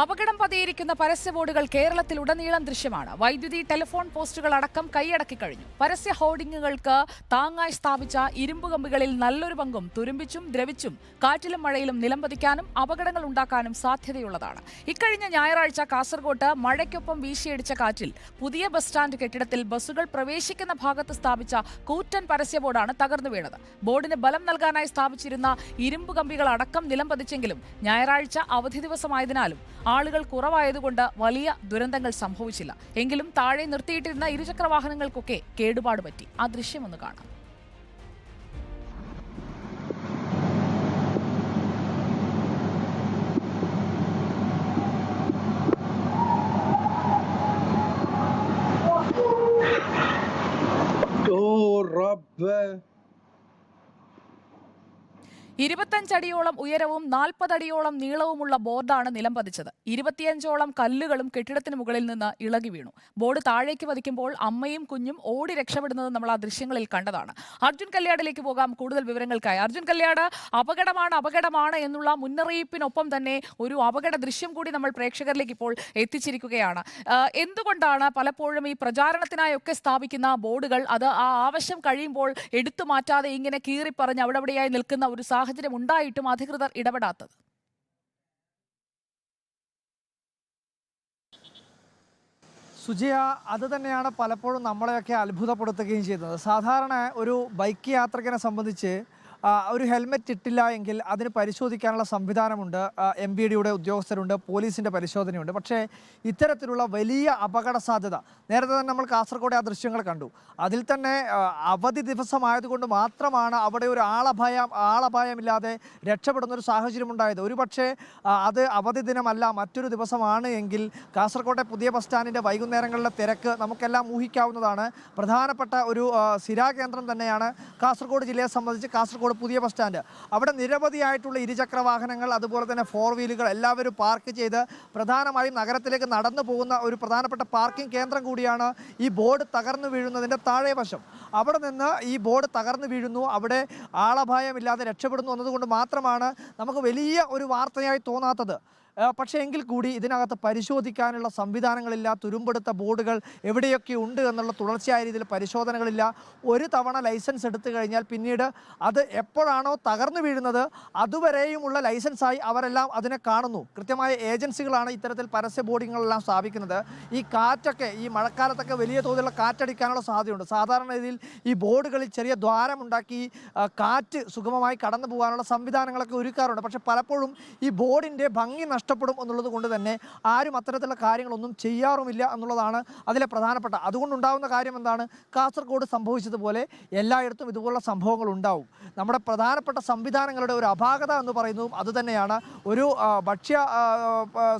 അപകടം പതിയിരിക്കുന്ന പരസ്യ ബോർഡുകൾ കേരളത്തിൽ ഉടനീളം ദൃശ്യമാണ്. വൈദ്യുതി ടെലിഫോൺ പോസ്റ്റുകൾ അടക്കം കൈയടക്കി കഴിഞ്ഞു. പരസ്യ ഹോർഡിങ്ങുകൾക്ക് താങ്ങായി സ്ഥാപിച്ച ഇരുമ്പ് കമ്പികളിൽ നല്ലൊരു പങ്കും തുരുമ്പിച്ചും ദ്രവിച്ചും കാറ്റിലും മഴയിലും നിലംപതിക്കാനും അപകടങ്ങൾ ഉണ്ടാക്കാനും സാധ്യതയുള്ളതാണ്. ഇക്കഴിഞ്ഞ ഞായറാഴ്ച കാസർകോട്ട് മഴയ്ക്കൊപ്പം വീശിയടിച്ച കാറ്റിൽ പുതിയ ബസ് സ്റ്റാൻഡ് കെട്ടിടത്തിൽ ബസ്സുകൾ പ്രവേശിക്കുന്ന ഭാഗത്ത് സ്ഥാപിച്ച കൂറ്റൻ പരസ്യ ബോർഡാണ് തകർന്നു വീണത്. ബോർഡിന് ബലം നൽകാനായി സ്ഥാപിച്ചിരുന്ന ഇരുമ്പ് കമ്പികൾ അടക്കം നിലംപതിച്ചെങ്കിലും ഞായറാഴ്ച അവധി ദിവസമായതിനാലും ആളുകൾ കുറവായതുകൊണ്ട് വലിയ ദുരന്തങ്ങൾ സംഭവിച്ചില്ല. എങ്കിലും താഴെ നിർത്തിയിട്ടിരുന്ന ഇരുചക്ര വാഹനങ്ങൾക്കൊക്കെ കേടുപാട് പറ്റി. ആ ദൃശ്യം ഒന്ന് കാണാം. Oh, Rabbe! ഇരുപത്തഞ്ചടിയോളം ഉയരവും നാൽപ്പതടിയോളം നീളവുമുള്ള ബോർഡാണ് നിലം പതിച്ചത്. ഇരുപത്തിയഞ്ചോളം കല്ലുകളും കെട്ടിടത്തിന് മുകളിൽ നിന്ന് ഇളകി വീണു. ബോർഡ് താഴേക്ക് പതിക്കുമ്പോൾ അമ്മയും കുഞ്ഞും ഓടി രക്ഷപ്പെടുന്നത് നമ്മൾ ആ ദൃശ്യങ്ങളിൽ കണ്ടതാണ്. അർജുൻ കല്യാടിലേക്ക് പോകാം. കൂടുതൽ വിവരങ്ങൾക്കായി. അർജുൻ കല്യാട് അപകടമാണ് അപകടമാണ് എന്നുള്ള മുന്നറിയിപ്പിനൊപ്പം തന്നെ ഒരു അപകട ദൃശ്യം കൂടി നമ്മൾ പ്രേക്ഷകരിലേക്ക് ഇപ്പോൾ എത്തിച്ചിരിക്കുകയാണ്. എന്തുകൊണ്ടാണ് പലപ്പോഴും ഈ പ്രചാരണത്തിനായൊക്കെ സ്ഥാപിക്കുന്ന ബോർഡുകൾ അത് ആ ആവശ്യം കഴിയുമ്പോൾ എടുത്തു മാറ്റാതെ ഇങ്ങനെ കീറിപ്പറഞ്ഞ് അവിടെ അവിടെയായി നിൽക്കുന്ന ഒരു സാഹചര്യം ഉണ്ടായിട്ടും അധികൃതർ ഇടപെടാത്തത്. സുജയ അത് തന്നെയാണ് പലപ്പോഴും നമ്മളെയൊക്കെ അത്ഭുതപ്പെടുത്തുകയും ചെയ്യുന്നത്. സാധാരണ ഒരു ബൈക്ക് യാത്രികനെ സംബന്ധിച്ച് ഒരു ഹെൽമെറ്റ് ഇട്ടില്ല എങ്കിൽ അതിന് പരിശോധിക്കാനുള്ള സംവിധാനമുണ്ട്. എം ബി ഡിയുടെ ഉദ്യോഗസ്ഥരുണ്ട് പോലീസിന്റെ പരിശോധനയുണ്ട്. പക്ഷേ ഇത്തരത്തിലുള്ള വലിയ അപകട സാധ്യത നേരത്തെ തന്നെ നമ്മൾ കാസർഗോഡ് ആ ദൃശ്യങ്ങൾ കണ്ടു. അതിൽ തന്നെ അവധി ദിവസമായതുകൊണ്ട് മാത്രമാണ് അവിടെ ഒരു ആളഭയം ആളഭയമില്ലാതെ രക്ഷപ്പെടുന്ന ഒരു സാഹചര്യം ഉണ്ടായത് ഒരു പക്ഷേ അത് അവധി ദിനമല്ല മറ്റൊരു ദിവസമാണ് എങ്കിൽ കാസർഗോട്ടെ പുതിയ ബസ് സ്റ്റാൻഡിന്റെ വൈകുന്നേരങ്ങളിലെ തിരക്ക് നമുക്കെല്ലാം ഊഹിക്കാവുന്നതാണ്. പ്രധാനപ്പെട്ട ഒരു സ്ഥിരാകേന്ദ്രം തന്നെയാണ് കാസർഗോഡ് ജില്ലയെ സംബന്ധിച്ച് കാസർഗോഡ് പുതിയ ബസ് സ്റ്റാൻഡ്. അവിടെ നിരവധിയായിട്ടുള്ള ഇരുചക്ര വാഹനങ്ങൾ അതുപോലെ തന്നെ ഫോർ വീലുകൾ എല്ലാവരും പാർക്ക് ചെയ്ത് പ്രധാനമായും നഗരത്തിലേക്ക് നടന്നു പോകുന്ന ഒരു പ്രധാനപ്പെട്ട പാർക്കിംഗ് കേന്ദ്രം കൂടിയാണ് ഈ ബോർഡ് തകർന്നു വീഴുന്നതിന്റെ താഴെ വശം. അവിടെ നിന്ന് ഈ ബോർഡ് തകർന്നു വീഴുന്നു. അവിടെ ആളഭായമില്ലാതെ രക്ഷപ്പെടുന്നു എന്നതുകൊണ്ട് മാത്രമാണ് നമുക്ക് വലിയ ഒരു വാർത്തയായി തോന്നാത്തത്. പക്ഷേ എങ്കിൽ കൂടി ഇതിനകത്ത് പരിശോധിക്കാനുള്ള സംവിധാനങ്ങളില്ല തുരുമ്പെടുത്ത ബോർഡുകൾ എവിടെയൊക്കെ ഉണ്ട് എന്നുള്ള തുടർച്ചയായ രീതിയിൽ പരിശോധനകളില്ല. ഒരു തവണ ലൈസൻസ് എടുത്തു കഴിഞ്ഞാൽ പിന്നീട് അത് എപ്പോഴാണോ തകർന്നു വീഴുന്നത് അതുവരെയുമുള്ള ലൈസൻസായി അവരെല്ലാം അതിനെ കാണുന്നു. കൃത്യമായ ഏജൻസികളാണ് ഇത്തരത്തിൽ പരസ്യ ബോർഡിങ്ങുകളെല്ലാം സ്ഥാപിക്കുന്നത്. ഈ കാറ്റൊക്കെ ഈ മഴക്കാലത്തൊക്കെ വലിയ തോതിലുള്ള കാറ്റടിക്കാനുള്ള സാധ്യതയുണ്ട്. സാധാരണ രീതിയിൽ ഈ ബോർഡുകളിൽ ചെറിയ ദ്വാരമുണ്ടാക്കി കാറ്റ് സുഗമമായി കടന്നു പോകാനുള്ള സംവിധാനങ്ങളൊക്കെ ഒരുക്കാറുണ്ട്. പക്ഷേ പലപ്പോഴും ഈ ബോർഡിന്റെ ഭംഗി നഷ്ടപ്പെടും എന്നുള്ളത് കൊണ്ട് തന്നെ ആരും അത്തരത്തിലുള്ള കാര്യങ്ങളൊന്നും ചെയ്യാറുമില്ല എന്നുള്ളതാണ് അതിലെ പ്രധാനപ്പെട്ട. അതുകൊണ്ടുണ്ടാകുന്ന കാര്യം എന്താണ്? കാസർഗോഡ് സംഭവിച്ചതുപോലെ എല്ലായിടത്തും ഇതുപോലുള്ള സംഭവങ്ങൾ ഉണ്ടാവും. നമ്മുടെ പ്രധാനപ്പെട്ട സംവിധാനങ്ങളുടെ ഒരു അപാകത എന്ന് പറയുന്നതും അതുതന്നെയാണ് ഒരു ഭക്ഷ്യ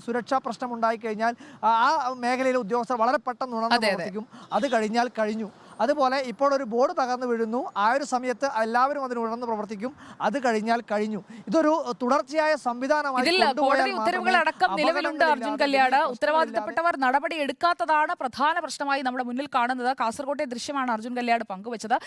സുരക്ഷാ പ്രശ്നം ഉണ്ടായിക്കഴിഞ്ഞാൽ ആ മേഖലയിലെ ഉദ്യോഗസ്ഥർ വളരെ പെട്ടെന്ന് ഉണർന്നു. പ്രവർത്തിക്കും. അത് കഴിഞ്ഞാൽ കഴിഞ്ഞു. അതുപോലെ ഇപ്പോൾ ഒരു ബോർഡ് തകർന്നു വീഴുന്നു. ആ ഒരു സമയത്ത് എല്ലാവരും അതിന് ഉണർന്ന് പ്രവർത്തിക്കും. അത് കഴിഞ്ഞാൽ കഴിഞ്ഞു. ഇതൊരു തുടർച്ചയായ സംവിധാനമായി കോടതി ഉത്തരവുകൾ അടക്കം നിലവിലുണ്ട് അർജുൻ കല്യാട്. ഉത്തരവാദിത്തപ്പെട്ടവർ നടപടി എടുക്കാത്തതാണ് പ്രധാന പ്രശ്നമായി നമ്മുടെ മുന്നിൽ കാണുന്നത്. കാസർകോട്ടെ ദൃശ്യമാണ് അർജുൻ കല്യാട് പങ്കുവച്ചത്.